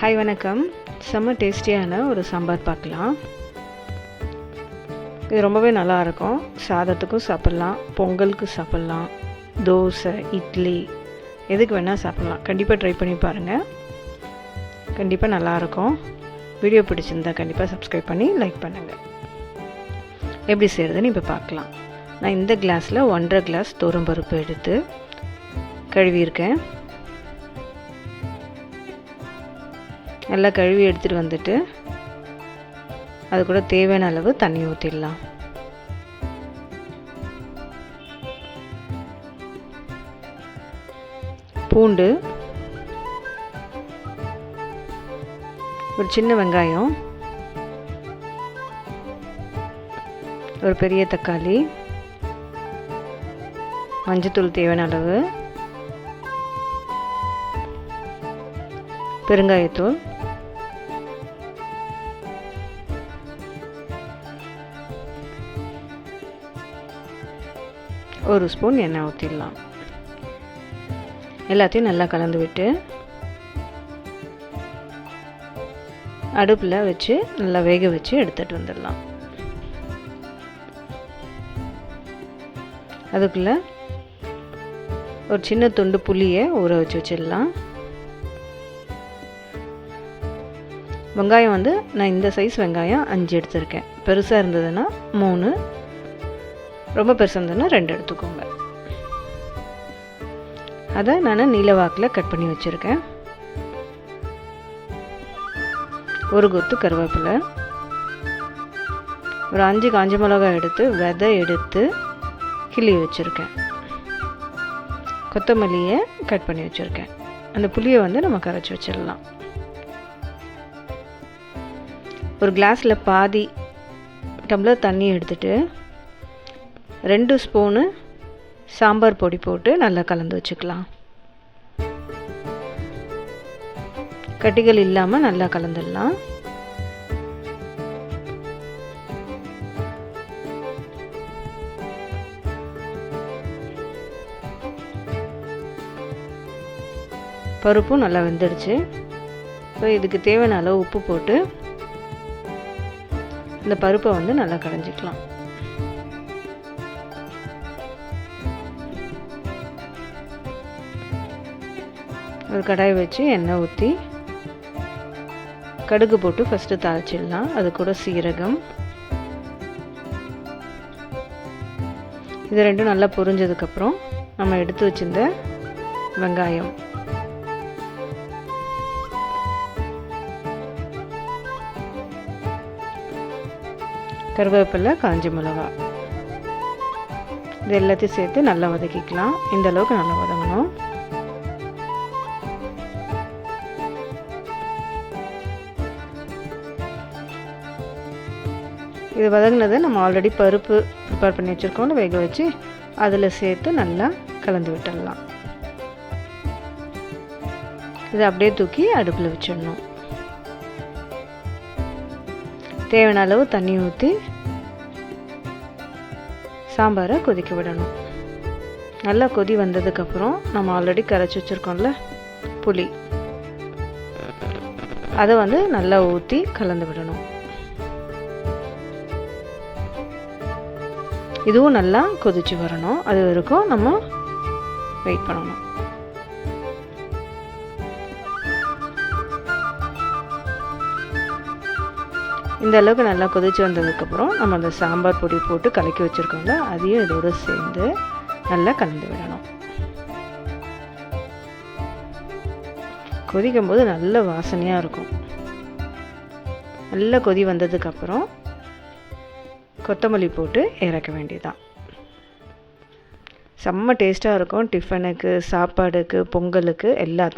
Hi வணக்கம். செம்ம டேஸ்டியான ஒரு சாம்பார் பார்க்கலாம். இது ரொம்பவே நல்லா இருக்கும். சாதத்துக்கும் சாப்பிட்லாம். பொங்கலுக்கு சாப்பிட்லாம். தோசை இட்லி எதுக்கு வேணால் சாப்பிட்லாம். கண்டிப்பாக ட்ரை பண்ணி பாருங்கள் கண்டிப்பாக நல்லாயிருக்கும் வீடியோ பிடிச்சிருந்தா கண்டிப்பாக சப்ஸ்கிரைப் பண்ணி லைக் பண்ணுங்கள் எப்படி செய்கிறதுன்னு இப்போ பார்க்கலாம். நான் இந்த கிளாஸில் ஒன்றரை கிளாஸ் தோரம்பருப்பு எடுத்து கழுவியிருக்கேன். நல்லா கழுவி எடுத்துகிட்டு வந்துட்டு அது கூட தேவையான அளவு தண்ணி ஊற்றிடலாம் பூண்டு ஒரு சின்ன வெங்காயம் ஒரு பெரிய தக்காளி மஞ்சத்தூள் தேவையான அளவு பெருங்காயத்தூள் ஒரு ஸ்பூன் எண்ணெய் ஊற்றிடலாம் எல்லாத்தையும் நல்லா கலந்து விட்டு அடுப்பில் வச்சு நல்லா வேக வச்சு எடுத்துகிட்டு வந்துடலாம். அதுக்குள்ளே ஒரு சின்ன துண்டு புளியை ஊற வச்சு வச்சிடலாம். வெங்காயம் வந்து நான் இந்த சைஸ் வெங்காயம் அஞ்சு எடுத்திருக்கேன். பெருசாக இருந்ததுன்னா மூணு ரொம்ப பெருசாக இருந்ததுன்னா ரெண்டு எடுத்துக்கோங்க. அதை நான் நீலவாக்கில் கட் பண்ணி வச்சுருக்கேன். ஒரு கொத்து கருவேப்பிலை. ஒரு அஞ்சு காஞ்ச மிளகாய் எடுத்து விதை எடுத்து கிள்ளி வச்சுருக்கேன். கொத்தமல்லியை கட் பண்ணி வச்சுருக்கேன். அந்த புளியை வந்து நம்ம கரைச்சி வச்சிடலாம். ஒரு கிளாஸில் பாதி டம்ளர் தண்ணி எடுத்துட்டு ரெண்டு ஸ்பூனு சாம்பார் பொடி போட்டு நல்லா கலந்து வச்சுக்கலாம். கட்டிகள் இல்லாமல் நல்லா கலந்துடலாம். பருப்பும் நல்லா வெந்துடுச்சு. ஸோ இதுக்கு தேவையான அளவு உப்பு போட்டு இந்த பருப்பை வந்து நல்லா கடைஞ்சிக்கலாம். ஒரு கடாய் வச்சு எண்ணெய் ஊற்றி கடுகு போட்டு ஃபஸ்ட்டு தாளிச்சிடலாம். அது கூட சீரகம். இது ரெண்டும் நல்லா பொரிஞ்சதுக்கப்புறம் நம்ம எடுத்து வச்சிருந்த வெங்காயம். கருவேப்பிலை காஞ்சி மிளகா. இது எல்லாத்தையும் சேர்த்து நல்லா வதக்கிக்கலாம். இந்த அளவுக்கு நல்லா வதங்கணும். இது வதங்கினது நம்ம ஆல்ரெடி பருப்பு ப்ரிப்பேர் பண்ணி வச்சுருக்கோம்ல வேக வச்சு அதில் சேர்த்து நல்லா கலந்து விட்டுடலாம். இதை அப்படியே தூக்கி அடுப்பில் வச்சிடணும். தேவையான அளவு தண்ணி ஊற்றி சாம்பாரை கொதிக்க விடணும். நல்லா கொதி வந்ததுக்கப்புறம் நம்ம ஆல்ரெடி கரைச்சி வச்சுருக்கோம்ல புளி. அதை வந்து நல்லா ஊற்றி கலந்து விடணும். இதுவும் நல்லா கொதிச்சு வரணும். அது வரைக்கும் நம்ம வெயிட் பண்ணணும். இந்த அளவுக்கு நல்லா கொதிச்சு வந்ததுக்கப்புறம் நம்ம அந்த சாம்பார் பொடி போட்டு கலக்கி வச்சுருக்கோம்ல அதையும் இதோடு சேர்ந்து நல்லா கலந்து விடணும். கொதிக்கும் போது நல்ல வாசனையாக இருக்கும். நல்லா கொதி வந்ததுக்கப்புறம் கொத்தமல்லி போட்டு இறக்க வேண்டியதான் செம்ம டேஸ்ட்டாக இருக்கும். டிஃபனுக்கு சாப்பாடுக்கு பொங்கலுக்கு எல்லாத்துக்கும்.